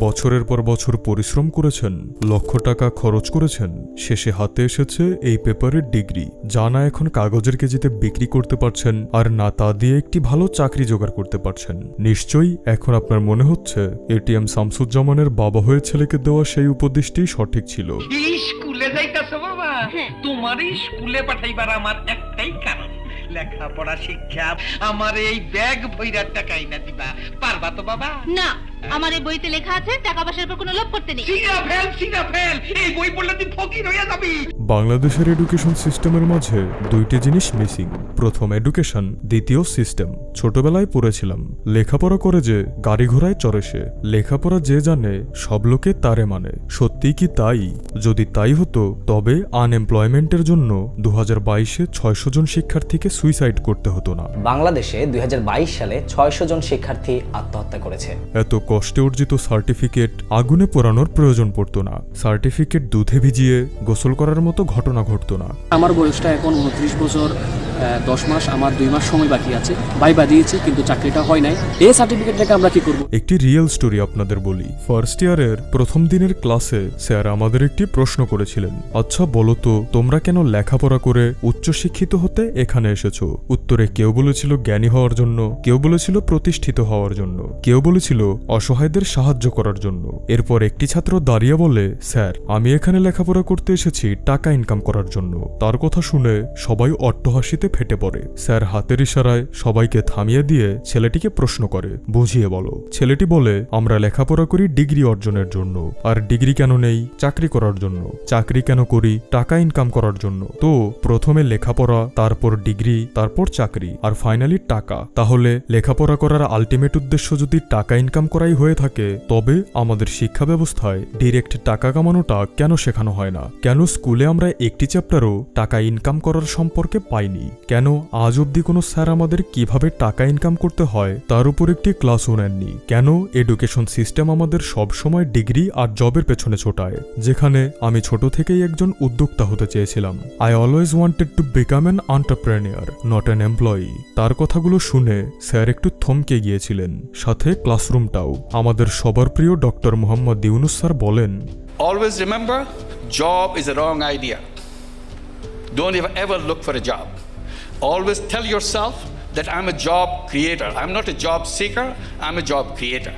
বছরের পর বছর পরিশ্রম করেছেন লক্ষ টাকা খরচ করেছেন শেষে হাতে এসেছে এই পেপারের ডিগ্রি যা না এখন কাগজের কেজিতে বিক্রি করতে পারছেন আর না তা দিয়ে একটি ভালো চাকরি জোগাড় করতে পারছেন। নিশ্চয়ই এখন আপনার মনে হচ্ছে এটিএম শামসুজ্জামানের বাবা হয়ে ছেলেকে দেওয়া সেই উপদেশটি সঠিক ছিল। স্কুলে যাইতাছো বাবা? তোমার স্কুলে পাঠাইবার আমার একটাই কারণ। লেখাপড়া শিক্ষা আমার এই ব্যাগ ভৈরার টাকাই না দিবা। পারবা তো বাবা? না। আমার এই বইতে লেখা আছে টাকা পয়সার উপর কোনো লোভ করতে নেই। সিরা ফেল সিরা ফেল এই বই পড়লে তুই ফকির হইয়া যাবি। বাংলাদেশের এডুকেশন সিস্টেমের মাঝে দুইটি জিনিস মিসিং প্রথম এডুকেশন দ্বিতীয় সিস্টেম ছোটবেলায় পড়েছিলাম। লেখাপড়া করে যে গাড়ি ঘোড়ায় চড়ে সে। লেখাপড়া যে জানে সব লোকে তারে মানে। সত্যি কি তাই? যদি তাই হতো তবে আনএমপ্লয়মেন্টের জন্য দু হাজার বাইশে ছয়শো জন শিক্ষার্থীকে সুইসাইড করতে হতো না। বাংলাদেশে দুই হাজার বাইশ সালে ছয়শো জন শিক্ষার্থী আত্মহত্যা করেছে। এত কষ্টে অর্জিত সার্টিফিকেট আগুনে পোড়ানোর প্রয়োজন পড়তো না। সার্টিফিকেট দুধে ভিজিয়ে গোসল করার মতো ঘটনা ঘটতো না। আমার বয়সটা এখন উনত্রিশ বছর। দশ মাস, আমার দুই মাস সময় বাকি আছে। ভাইবা দিয়েছি, কিন্তু চাকরিটা হয় নাই। এই সার্টিফিকেটটাকে আমরা কি করব? একটি রিয়েল স্টোরি আপনাদের বলি। ফার্স্ট ইয়ারের প্রথম দিনের ক্লাসে স্যার আমাদের একটি প্রশ্ন করেছিলেন। আচ্ছা বলো তো, তোমরা কেন লেখাপড়া করে উচ্চশিক্ষিত হতে এখানে এসেছ? উত্তরে কেউ বলেছিল জ্ঞানী হওয়ার জন্য, কেউ বলেছিল প্রতিষ্ঠিত হওয়ার জন্য, কেউ বলেছিল অসহায়দের সাহায্য করার জন্য। এরপর একটি ছাত্র দাঁড়িয়ে বলে, স্যার, আমি এখানে লেখাপড়া করতে এসেছি টাকা ইনকাম করার জন্য। তার কথা শুনে সবাই অট্টহাসিতে ফেটে পড়ে। স্যার হাতের ইশারায় সবাইকে থামিয়ে দিয়ে ছেলেটিকে প্রশ্ন করে, বুঝিয়ে বলো। ছেলেটি বলে, আমরা লেখাপড়া করি ডিগ্রি অর্জনের জন্য, আর ডিগ্রি কেন নেই চাকরি করার জন্য? চাকরি কেন করি টাকা ইনকাম করার জন্য? তো প্রথমে লেখাপড়া, তারপর ডিগ্রি, তারপর চাকরি, আর ফাইনালি টাকা। তাহলে লেখাপড়া করার আলটিমেট উদ্দেশ্য যদি টাকা ইনকাম করাই হয়ে থাকে, তবে আমাদের শিক্ষা ব্যবস্থায় ডিরেক্ট টাকা কামানোটা কেন শেখানো হয় না? কেন স্কুলে আমরা একটি চ্যাপ্টারও টাকা ইনকাম করার সম্পর্কে পাইনি? কেন আজ অবধি কোনো স্যার আমাদের কীভাবে টাকা ইনকাম করতে হয় তার উপর একটি ক্লাসও নেননি। কেন এডুকেশন সিস্টেম আমাদের সব সময় ডিগ্রি আর জবের পেছনে ছোটায় যেখানে আমি ছোট থেকেই একজন উদ্যোক্তা হতে চেয়েছিলাম। I always wanted to become an entrepreneur not an employee তার কথাগুলো শুনে স্যার একটু থমকে গিয়েছিলেন। সাথে ক্লাসরুমটাও আমাদের সবার প্রিয় ডক্টর মোহাম্মদ ইউনুস স্যার বলেন remember, job is a wrong idea. Don't ever, ever look for a job. Always tell yourself that I'm a job creator. I'm not a job seeker, I'm a job creator.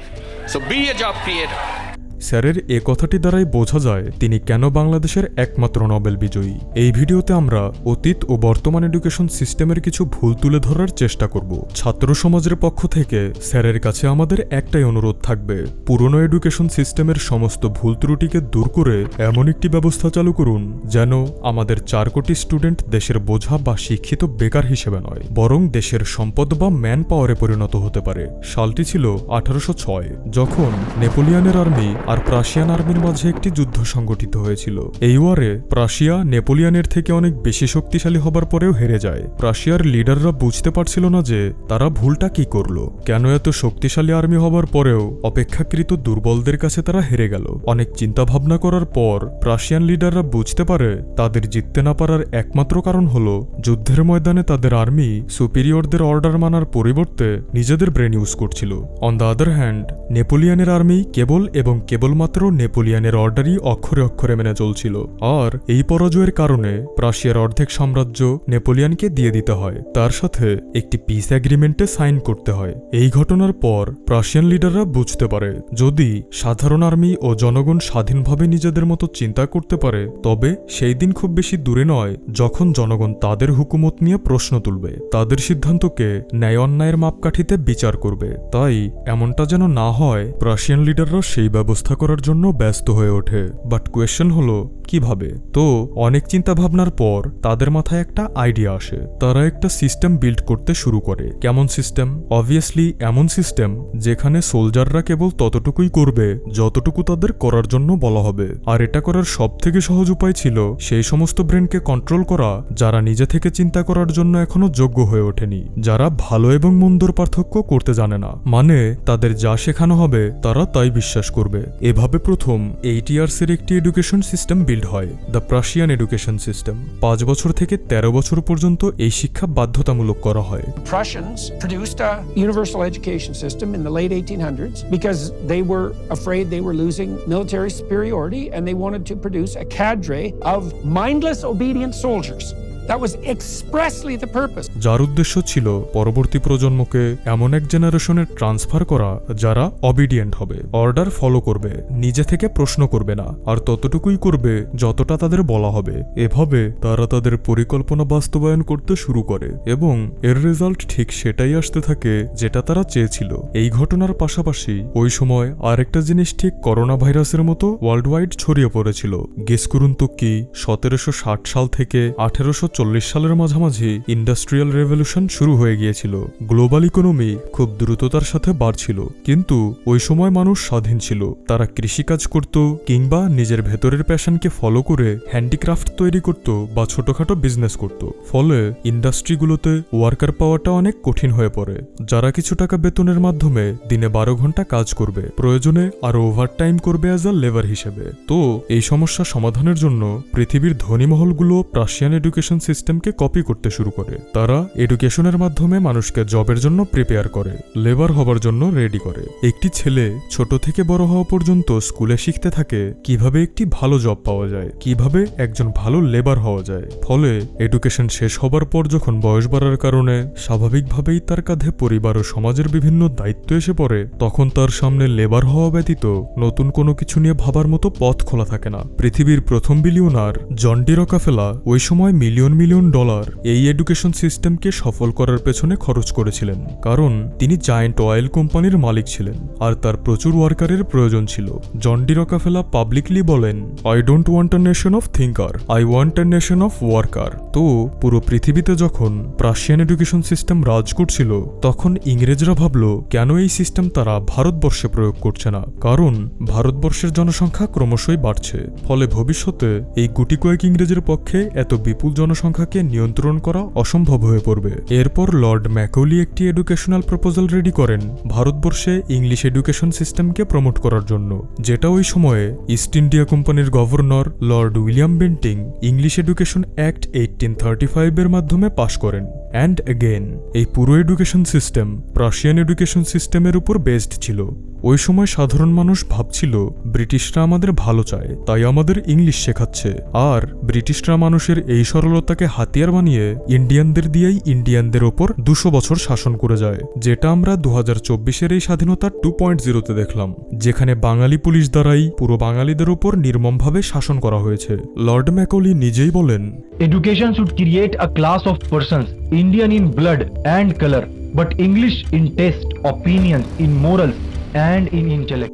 So be a job creator. স্যারের এ কথাটি দ্বারাই বোঝা যায় তিনি কেন বাংলাদেশের একমাত্র Nobel বিজয়ী। এই ভিডিওতে আমরা অতীত ও বর্তমান এডুকেশন সিস্টেমের কিছু ভুল তুলে ধরার চেষ্টা করব। ছাত্র সমাজের পক্ষ থেকে স্যারের কাছে আমাদের একটাই অনুরোধ থাকবে, পুরনো এডুকেশন সিস্টেমের সমস্ত ভুল ত্রুটিকে দূর করে এমন একটি ব্যবস্থা চালু করুন যেন আমাদের চার কোটি স্টুডেন্ট দেশের বোঝা বা শিক্ষিত বেকার হিসেবে নয়, বরং দেশের সম্পদ বা ম্যান পাওয়ারে পরিণত হতে পারে। সালটি ছিল আঠারোশো ছয়, যখন নেপোলিয়ানের আর্মি আর প্রাশিয়ান আর্মির মাঝে একটি যুদ্ধ সংগঠিত হয়েছিল। এই ওয়ারে প্রাশিয়া নেপোলিয়ানের থেকে অনেক বেশি শক্তিশালী হবার পরেও হেরে যায়। প্রাশিয়ার লিডাররা বুঝতে পারছিল না যে তারা ভুলটা কি করল। কেন এত শক্তিশালী আর্মি হবার পরেও অপেক্ষাকৃত দুর্বলদের কাছে তারা হেরে গেল। অনেক চিন্তা ভাবনা করার পর প্রাশিয়ান লিডাররা বুঝতে পারে তাদের জিততে না পারার একমাত্র কারণ হলো যুদ্ধের ময়দানে তাদের আর্মি সুপিরিয়রদের অর্ডার মানার পরিবর্তে নিজেদের ব্রেন ইউজ করছিল। অন দ্য আদার হ্যান্ড, নেপোলিয়ানের আর্মি কেবল এবং কেবলমাত্র নেপোলিয়ানের অর্ডারই অক্ষরে অক্ষরে মেনে চলছিল। আর এই পরাজয়ের কারণে প্রাশিয়ার অর্ধেক সাম্রাজ্য নেপোলিয়ানকে দিয়ে দিতে হয়। তার সাথে একটি পিস অ্যাগ্রিমেন্টে সাইন করতে হয়। এই ঘটনার পর প্রাশিয়ান লিডাররা বুঝতে পারে, যদি সাধারণ আর্মি ও জনগণ স্বাধীনভাবে নিজেদের মতো চিন্তা করতে পারে, তবে সেই দিন খুব বেশি দূরে নয় যখন জনগণ তাদের হুকুমত নিয়ে প্রশ্ন তুলবে। তাদের সিদ্ধান্তকে ন্যায় অন্যায়ের মাপকাঠিতে বিচার করবে। তাই এমনটা যেন না হয়, প্রাশিয়ান লিডাররা সেই ব্যবস্থা করার জন্য ব্যস্ত হয়ে ওঠে। বাট কোয়েশ্চেন হলো, কীভাবে? তো, অনেক চিন্তা ভাবনার পর তাদের মাথায় একটা আইডিয়া আসে। তারা একটা সিস্টেম বিল্ড করতে শুরু করে। কেমন সিস্টেম অবভিয়াসলি এমন সিস্টেম যেখানে সোলজাররা কেবল ততটুকুই করবে, যতটুকু তাদের করার জন্য বলা হবে। আর এটা করার সব থেকে সহজ উপায় ছিল সেই সমস্ত ব্রেনকে কন্ট্রোল করা, যারা নিজে থেকে চিন্তা করার জন্য এখনও যোগ্য হয়ে ওঠেনি। যারা ভালো এবং মন্দর পার্থক্য করতে জানে না। মানে তাদের যা শেখানো হবে, তারা তাই বিশ্বাস করবে। এভাবে প্রথম এইট ইয়ার্সের একটি এডুকেশন সিস্টেম বিল্ড হয় দ্য প্রাশিয়ান এডুকেশন সিস্টেম পাঁচ বছর থেকে ১৩ বছর পর্যন্ত এই শিক্ষা বাধ্যতামূলক করা হয় Prussians produced a universal education system in the late 1800s because they were afraid they were losing military superiority and they wanted to produce a cadre of mindless, obedient soldiers. That was expressly the purpose. যার উদ্দেশ্য ছিল পরবর্তী প্রজন্মকে এমন এক জেনারেশনে transfer করা যারা অবিডিয়েন্ট হবে। অর্ডার ফলো করবে, নিজে থেকে প্রশ্ন করবে না, আর ততটুকুই করবে যতটা তাদের বলা হবে। এভাবে তারা তাদের পরিকল্পনা বাস্তবায়ন করতে শুরু করে এবং এর রেজাল্ট ঠিক সেটাই আসতে থাকে যেটা তারা চেয়েছিল। এই ঘটনার পাশাপাশি ওই সময় আরেকটা জিনিস ঠিক করোনা ভাইরাসের মতো ওয়ার্ল্ড ওয়াইড ছড়িয়ে পড়েছিল। গেস করুন তো কি, সতেরোশো ষাট সাল থেকে আঠেরোশো চল্লিশ সালের মাঝামাঝি ইন্ডাস্ট্রিয়াল রেভলিউশন শুরু হয়ে গিয়েছিল। গ্লোবাল ইকোনমি খুব দ্রুততার সাথে বাড়ছিল, কিন্তু ওই সময় মানুষ স্বাধীন ছিল। তারা কৃষিকাজ করত কিংবা নিজের ভেতরের প্যাশনকে ফলো করে হ্যান্ডিক্রাফট তৈরি করত বা ছোটখাটো বিজনেস করত। ফলে ইন্ডাস্ট্রিগুলোতে ওয়ার্কার পাওয়াটা অনেক কঠিন হয়ে পড়ে। যারা কিছু টাকা বেতনের মাধ্যমে দিনে বারো ঘণ্টা কাজ করবে, প্রয়োজনে আরও ওভারটাইম করবে অ্যাজ আ লেবার হিসেবে। তো এই সমস্যা সমাধানের জন্য পৃথিবীর ধনী মহলগুলো প্রাশিয়ান এডুকেশন সিস্টেমকে কপি করতে শুরু করে। তারা এডুকেশনের মাধ্যমে মানুষকে জবের জন্য প্রিপেয়ার করে লেবার হবার জন্য রেডি করে। একটি ছেলে ছোট থেকে বড় হওয়া পর্যন্ত স্কুলে শিখতে থাকে কীভাবে একটি ভালো জব পাওয়া যায়, কীভাবে একজন ভালো লেবার হওয়া যায়। ফলে এডুকেশন শেষ হবার পর যখন বয়স বাড়ার কারণে স্বাভাবিকভাবেই তার কাঁধে পরিবার ও সমাজের বিভিন্ন দায়িত্ব এসে পড়ে, তখন তার সামনে লেবার হওয়া ব্যতীত নতুন কোনো কিছু নিয়ে ভাবার মতো পথ খোলা থাকে না। পৃথিবীর প্রথম বিলিয়নার জন ডি রকাফেলা ওই সময় মিলিয়ন মিলিয়ন ডলার এই এডুকেশন সিস্টেমকে সফল করার পেছনে খরচ করেছিলেন, কারণ তিনি জায়েন্ট অয়েল কোম্পানির মালিক ছিলেন আর তার প্রচুর ওয়ার্কারের প্রয়োজন ছিল। জন ডি রকাফেলা পাবলিকলি বলেন I don't want a nation of thinker I want a nation of worker তো পুরো পৃথিবীতে যখন প্রাশিয়ান এডুকেশন সিস্টেম রাজ করছিল তখন ইংরেজরা ভাবল, কেন এই সিস্টেম তারা ভারতবর্ষে প্রয়োগ করছে না? কারণ ভারতবর্ষের জনসংখ্যা ক্রমশই বাড়ছে। ফলে ভবিষ্যতে এই গুটি কয়েক ইংরেজের পক্ষে এত বিপুল জনসংখ্যাকে নিয়ন্ত্রণ করা অসম্ভব হয়ে পড়বে। এরপর লর্ড ম্যাকৌলি একটি এডুকেশনাল প্রপোজাল রেডি করেন ভারতবর্ষে ইংলিশ এডুকেশন সিস্টেমকে প্রমোট করার জন্য। যেটা ওই সময়ে ইস্ট ইন্ডিয়া কোম্পানির governor Lord William Bentinck English education act eighteen thirty ফাইভের মাধ্যমে পাশ করেন। অ্যান্ড অ্যাগেন এই পুরো এডুকেশন সিস্টেম প্রাশিয়ান এডুকেশন সিস্টেমের উপর বেসড ছিল। ওই সময় সাধারণ মানুষ ভাবছিল ব্রিটিশরা আমাদের ভালো চায় তাই আমাদের ইংলিশ শেখাচ্ছে। আর ব্রিটিশরা মানুষের এই সরলতাকে হাতিয়ার বানিয়ে ইন্ডিয়ানদের দিয়েই ইন্ডিয়ানদের ওপর দুশো বছর শাসন করে যায় যেটা আমরা দু হাজার চব্বিশের এই স্বাধীনতা টু পয়েন্ট জিরোতে দেখলাম যেখানে বাঙালি পুলিশ দ্বারাই পুরো বাঙালিদের ওপর নির্মমভাবে শাসন করা হয়েছে। লর্ড ম্যাকলি নিজেই বলেন education should create a class of persons, Indian in blood and color, but English in taste, opinions, in morals.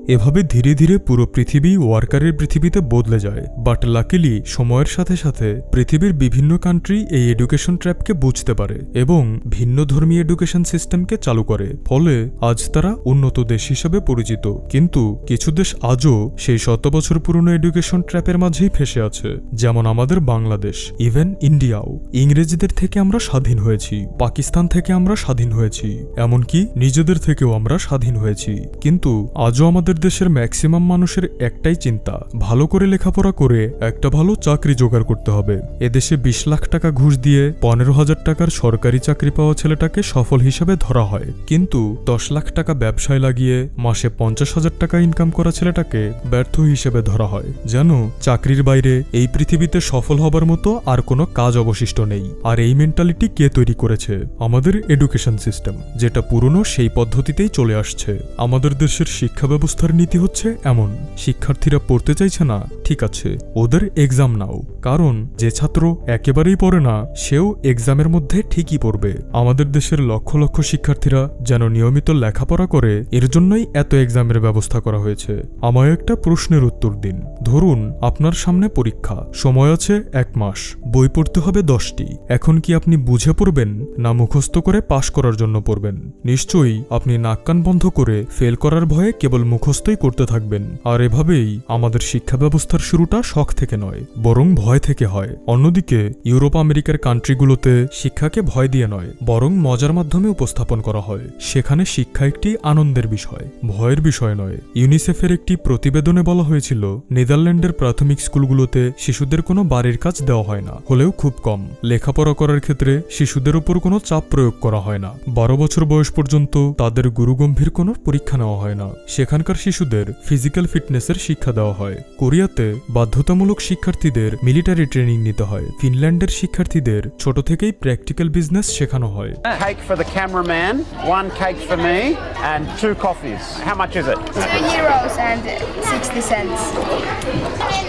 এভাবে ধীরে ধীরে পুরো পৃথিবী ওয়ার্কারের পৃথিবীতে বদলে যায়। বাট লাকিলি সময়ের সাথে সাথে পৃথিবীর বিভিন্ন কান্ট্রি এই এডুকেশন ট্র্যাপকে বুঝতে পারে এবং ভিন্ন ধর্মী এডুকেশন সিস্টেমকে চালু করে। ফলে আজ তারা উন্নত দেশ হিসেবে পরিচিত। কিন্তু কিছু দেশ আজও সেই শত বছর পুরনো এডুকেশন ট্র্যাপের মাঝেই ফেসে আছে। যেমন আমাদের বাংলাদেশ ইভেন ইন্ডিয়াও ইংরেজদের থেকে আমরা স্বাধীন হয়েছি। পাকিস্তান থেকে আমরা স্বাধীন হয়েছি। এমনকি নিজেদের থেকেও আমরা স্বাধীন হয়েছি। কিন্তু আজও আমাদের দেশের ম্যাক্সিমাম মানুষের একটাই চিন্তা, ভালো করে লেখাপড়া করে একটা ভালো চাকরি জোগাড় করতে হবে। এদেশে বিশ লাখ টাকা ঘুষ দিয়ে পনেরো হাজার টাকার সরকারি চাকরি পাওয়া ছেলেটাকে সফল হিসেবে ধরা হয়। কিন্তু দশ লাখ টাকা ব্যবসায় লাগিয়ে মাসে পঞ্চাশ হাজার টাকা ইনকাম করা ছেলেটাকে ব্যর্থ হিসেবে ধরা হয়। যেন চাকরির বাইরে এই পৃথিবীতে সফল হবার মতো আর কোনো কাজ অবশিষ্ট নেই। আর এই মেন্টালিটি কে তৈরি করেছে? আমাদের এডুকেশন সিস্টেম যেটা পুরনো সেই পদ্ধতিতেই চলে আসছে। আমাদের দেশের শিক্ষা ব্যবস্থার নীতি হচ্ছে এমন। শিক্ষার্থীরা পড়তে চাইছে না, ঠিক আছে, ওদের এক্সাম নাও। কারণ যে ছাত্র একেবারেই পড়ে না, সেও এক্সামের মধ্যে ঠিকই পড়বে। আমাদের দেশের লক্ষ লক্ষ শিক্ষার্থীরা যেন নিয়মিত লেখাপড়া করে, এর জন্যই এত এক্সামের ব্যবস্থা করা হয়েছে। আমায় একটা প্রশ্নের উত্তর দিন। ধরুন, আপনার সামনে পরীক্ষা, সময় আছে এক মাস, বই পড়তে হবে দশটি। এখন কি আপনি বুঝে পড়বেন, না মুখস্থ করে পাশ করার জন্য পড়বেন? নিশ্চয়ই আপনি নাক কান বন্ধ করে ফেল করার ভয়ে কেবল মুখস্থই করতে থাকবেন। আর এভাবেই আমাদের শিক্ষা ব্যবস্থার শুরুটা শখ থেকে নয়, বরং ভয় থেকে হয়। অন্যদিকে, ইউরোপ আমেরিকার কান্ট্রিগুলোতে শিক্ষাকে ভয় দিয়ে নয়, বরং মজার মাধ্যমে উপস্থাপন করা হয়। সেখানে শিক্ষা একটি আনন্দের বিষয়, ভয়ের বিষয় নয়। ইউনিসেফের একটি প্রতিবেদনে বলা হয়েছিল, নেদারল্যান্ডের প্রাথমিক স্কুলগুলোতে শিশুদের কোনো বাড়ির কাজ দেওয়া হয় না, হলেও খুব কম। লেখাপড়া করার ক্ষেত্রে শিশুদের উপর কোনো চাপ প্রয়োগ করা হয় না। বারো বছর বয়স পর্যন্ত তাদের গুরুগম্ভীর কোনো পরীক্ষা নেওয়া হয় না সেখানকার শিশুদের ফিজিক্যাল ফিটনেসের শিক্ষা দেওয়া হয় কোরিয়াতে বাধ্যতামূলক শিক্ষার্থীদের মিলিটারি ট্রেনিং নিতে হয় ফিনল্যান্ডের শিক্ষার্থীদের ছোট থেকেই প্র্যাকটিক্যাল বিজনেস শেখানো হয় Cake for the cameraman, one cake for me, and two coffees. How much is it? Two euros and 60 cents.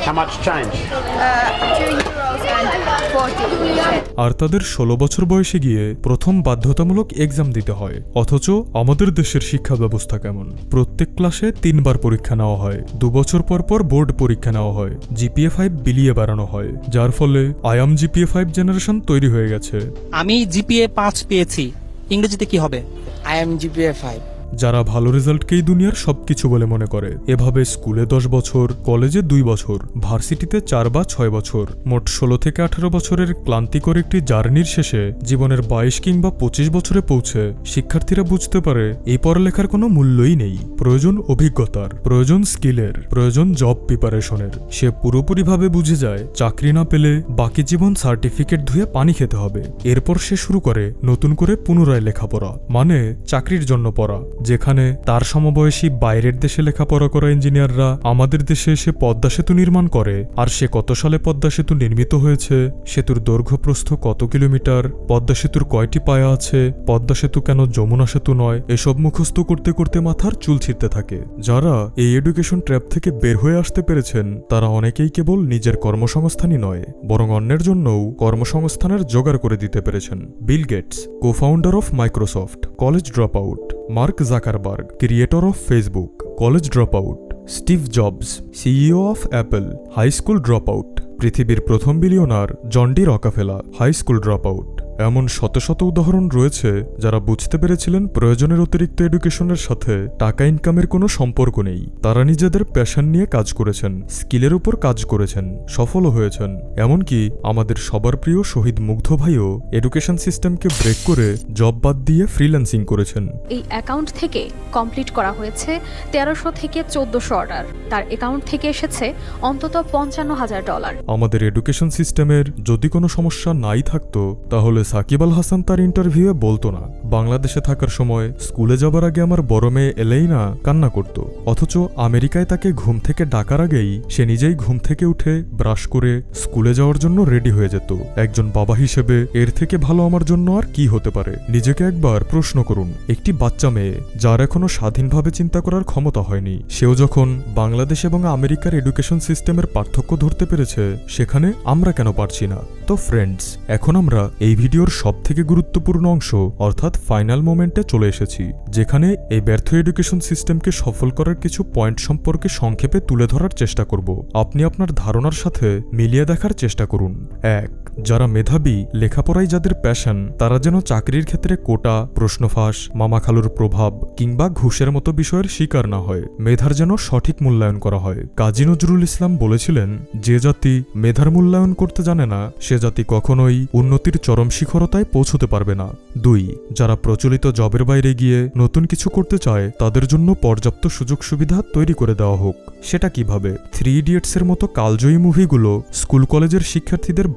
How much change? Uh, two euros and 40 cents. আর তাদের ষোলো বছর বয়সে গিয়ে প্রথম বাধ্যতামূলক এক্সাম দিতে হয় অথচ আমাদের দেশের শিক্ষা ব্যবস্থা কেমন প্রত্যেক ক্লাসে তিনবার পরীক্ষা নেওয়া হয়। দু বছর পর পর বোর্ড পরীক্ষা নেওয়া হয়। জিপিএ ফাইভ বিলিয়ে বাড়ানো হয়। যার ফলে আয়াম জিপিএ ফাইভ জেনারেশন তৈরি হয়ে গেছে। আমি জিপিএ পাঁচ পেয়েছি। ইংরেজিতে কি হবে? I am GPA five. যারা ভালো রেজাল্টকেই দুনিয়ার সবকিছু বলে মনে করে। এভাবে স্কুলে দশ বছর, কলেজে দুই বছর, ভার্সিটিতে চার বা ছয় বছর, মোট ষোলো থেকে আঠারো বছরের ক্লান্তিকর একটি জার্নির শেষে জীবনের বাইশ কিংবা পঁচিশ বছরে পৌঁছে শিক্ষার্থীরা বুঝতে পারে এই পড়ালেখার কোনো মূল্যই নেই। প্রয়োজন অভিজ্ঞতার, প্রয়োজন স্কিলের, প্রয়োজন জব প্রিপারেশনের। সে পুরোপুরিভাবে বুঝে যায়, চাকরি না পেলে বাকি জীবন সার্টিফিকেট ধুয়ে পানি খেতে হবে। এরপর সে শুরু করে নতুন করে পুনরায় লেখাপড়া মানে চাকরির জন্য পড়া। যেখানে তার সমবয়সী বাইরের দেশে লেখাপড়া করা ইঞ্জিনিয়াররা আমাদের দেশে এসে পদ্মা সেতু নির্মাণ করে। আর সে কত সালে পদ্মা সেতু নির্মিত হয়েছে? সেতুর দৈর্ঘ্য প্রস্থ কত কিলোমিটার? পদ্মা সেতুর কয়টি পায়া আছে? পদ্মা সেতু কেন যমুনা সেতু নয়? এসব মুখস্থ করতে করতে মাথার চুল ছিঁড়তে থাকে। যারা এই এডুকেশন ট্র্যাপ থেকে বের হয়ে আসতে পেরেছেন, তারা অনেকেই কেবল নিজের কর্মসংস্থানই নয়, বরং অন্যের জন্যও কর্মসংস্থানের জোগাড় করে দিতে পেরেছেন। Bill Gates, co-founder of Microsoft, college drop out. Mark Zuckerberg creator of Facebook college drop out Steve Jobs CEO of Apple high school drop out পৃথিবীর প্রথম billionaire John D Rockefeller high school drop out এমন শত শত উদাহরণ রয়েছে যারা বুঝতে পেরেছিলেন প্রয়োজনের অতিরিক্ত এডুকেশনের সাথে টাকা ইনকামের কোনো সম্পর্ক নেই। তারা নিজেদের প্যাশন নিয়ে কাজ করেছেন স্কিলের উপর কাজ করেছেন সফলও হয়েছেন। এমনকি আমাদের সবার প্রিয় শহীদ মুগ্ধ ভাইও এডুকেশন সিস্টেমকে ব্রেক করে জব বাদ দিয়ে ফ্রিল্যান্সিং করেছেন। এই অ্যাকাউন্ট থেকে কমপ্লিট করা হয়েছে তেরোশো থেকে চোদ্দশো অর্ডার। তার অ্যাকাউন্ট থেকে এসেছে অন্তত পঞ্চান্ন হাজার ডলার। আমাদের এডুকেশন সিস্টেমের যদি কোনো সমস্যা নাই থাকতো তাহলে সাকিব আল হাসান তার ইন্টারভিউয়ে বলতো না, বাংলাদেশে থাকার সময় স্কুলে যাবার আগে আমার বড় মেয়ে এলেই না কান্না করত। অথচ আমেরিকায় তাকে ঘুম থেকে ডাকার আগেই সে নিজেই ঘুম থেকে উঠে ব্রাশ করে স্কুলে যাওয়ার জন্য রেডি হয়ে যেত। একজন বাবা হিসেবে এর থেকে ভালো আমার জন্য আর কি হতে পারে? নিজেকে একবার প্রশ্ন করুন, একটি বাচ্চা মেয়ে যার এখনও স্বাধীনভাবে চিন্তা করার ক্ষমতা হয়নি, সেও যখন বাংলাদেশ এবং আমেরিকার এডুকেশন সিস্টেমের পার্থক্য ধরতে পেরেছে, সেখানে আমরা কেন পারছি না? তো ফ্রেন্ডস এখন আমরা এই ভিডিওর সব থেকে গুরুত্বপূর্ণ অংশ, অর্থাৎ ফাইনাল মোমেন্টে চলে এসেছি, যেখানে এই ব্যর্থ এডুকেশন সিস্টেমকে সফল করার কিছু পয়েন্ট সম্পর্কে সংক্ষেপে তুলে ধরার চেষ্টা করব। আপনি আপনার ধারণার সাথে মিলিয়ে দেখার চেষ্টা করুন। এক যারা মেধাবী লেখাপড়াই যাদের প্যাশন তারা যেন চাকরির ক্ষেত্রে কোটা, প্রশ্নফাঁস মামা খালুর প্রভাব কিংবা ঘুষের মতো বিষয়ের শিকার না হয়। মেধার যেন সঠিক মূল্যায়ন করা হয়। কাজী নজরুল ইসলাম বলেছিলেন, যে জাতি মেধার মূল্যায়ন করতে জানে না, সে জাতি কখনোই উন্নতির চরম শিখরতায় পৌঁছতে পারবে না। দুই, যারা প্রচলিত জবের বাইরে গিয়ে নতুন কিছু করতে চায়, তাদের জন্য পর্যাপ্ত সুযোগ সুবিধা তৈরি করে দেওয়া হোক। সেটা কীভাবে? থ্রি ইডিয়েটসের মতো কালজয়ী মুভিগুলো স্কুল কলেজের শিক্ষার্থীদের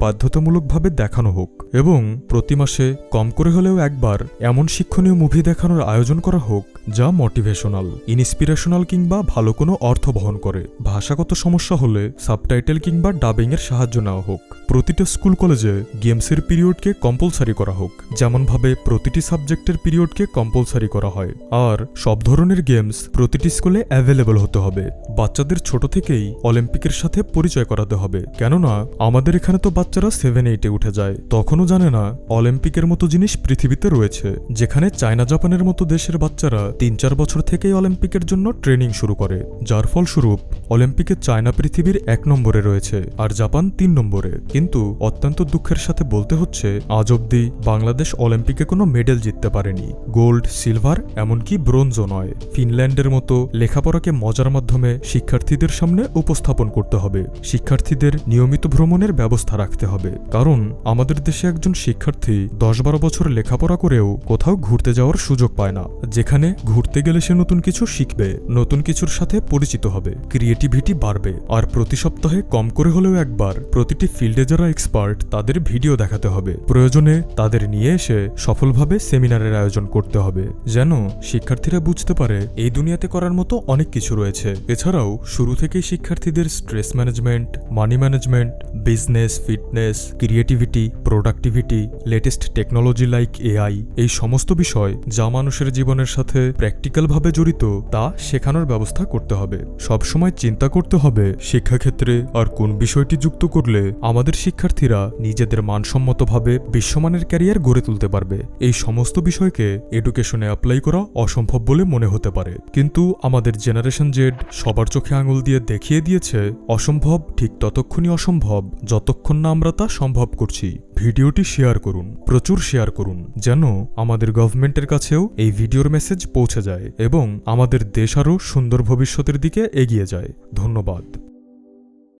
বাধ্যতামূলকভাবে দেখানো হোক। এবং প্রতি মাসে কম করে হলেও একবার এমন শিক্ষণীয় মুভি দেখানোর আয়োজন করা হোক, যা মোটিভেশনাল, ইনস্পিরেশনাল কিংবা ভালো কোনো অর্থ বহন করে। ভাষাগত সমস্যা হলে সাবটাইটেল কিংবা ডাবিংয়ের সাহায্য নেওয়া হোক। প্রতিটা স্কুল কলেজে গেমসের পিরিয়ডকে কম্পালসারি করা হোক। যেমনভাবে প্রতিটি সাবজেক্টের পিরিয়ডকে কম্পালসারি করা হয়। আর সব ধরনের গেমস প্রতিটি স্কুলে অ্যাভেলেবল হতে হবে। বাচ্চাদের ছোট থেকেই অলিম্পিকের সাথে পরিচয় করাতে হবে। কেননা, আমাদের এখানে তো বাচ্চারা সেভেন এইটে উঠে যায়। তখনও জানে না অলিম্পিকের মতো জিনিস পৃথিবীতে রয়েছে। যেখানে চায়না, জাপানের মতো দেশের বাচ্চারা তিন চার বছর থেকেই অলিম্পিকের জন্য ট্রেনিং শুরু করে। যার ফলস্বরূপ, অলিম্পিকে চায়না পৃথিবীর এক নম্বরে রয়েছে আর জাপান তিন নম্বরে। কিন্তু অত্যন্ত দুঃখের সাথে বলতে হচ্ছে, আজ অব্দি বাংলাদেশ অলিম্পিকে কোনো মেডেল জিততে পারেনি। গোল্ড, সিলভার, এমনকি ব্রোঞ্জও নয়। ফিনল্যান্ডের মতো লেখাপড়াকে মজার মাধ্যমে শিক্ষার্থীদের সামনে উপস্থাপন করতে হবে। শিক্ষার্থীদের নিয়মিত ভ্রমণের ব্যবস্থা রাখতে হবে। কারণ আমাদের দেশে একজন শিক্ষার্থী দশ বারো বছর লেখাপড়া করেও কোথাও ঘুরতে যাওয়ার সুযোগ পায় না। যেখানে ঘুরতে গেলে সে নতুন কিছু শিখবে, নতুন কিছুর সাথে পরিচিত হবে। ক্রিয়েটিভিটি বাড়বে। আর প্রতি সপ্তাহে কম করে হলেও একবার প্রতিটি ফিল্ডে যারা এক্সপার্ট তাদের ভিডিও দেখাতে হবে। প্রয়োজনে তাদের নিয়ে এসে সফলভাবে সেমিনারের আয়োজন করতে হবে। যেন শিক্ষার্থীরা বুঝতে পারে, এই দুনিয়াতে করার মতো অনেক কিছু রয়েছে। এছাড়াও শুরু থেকেই শিক্ষার্থীদের stress management money management business fitness creativity productivity latest technology like AI এই সমস্ত বিষয় যা মানুষের জীবনের সাথে প্র্যাকটিক্যালভাবে জড়িত, তা শেখানোর ব্যবস্থা করতে হবে। সবসময় চিন্তা করতে হবে, শিক্ষাক্ষেত্রে আর কোন বিষয়টি যুক্ত করলে আমাদের শিক্ষার্থীরা নিজেদের মানসম্মতভাবে বিশ্বমানের ক্যারিয়ার গড়ে তুলতে পারবে। এই সমস্ত বিষয়কে এডুকেশনে অ্যাপ্লাই করা অসম্ভব বলে মনে হতে পারে। কিন্তু আমাদের জেনারেশন জেড সবার চোখে আঙুল দিয়ে দেখিয়ে দিয়েছে, অসম্ভব ঠিক ততক্ষণই অসম্ভব, যতক্ষণ না আমরা তা সম্ভব করছি। ভিডিওটি শেয়ার করুন, প্রচুর শেয়ার করুন, যেন আমাদের গভর্নমেন্টের কাছেও এই ভিডিওর মেসেজ পৌঁছে যায় এবং আমাদের দেশ আরও সুন্দর ভবিষ্যতের দিকে এগিয়ে যায়। ধন্যবাদ।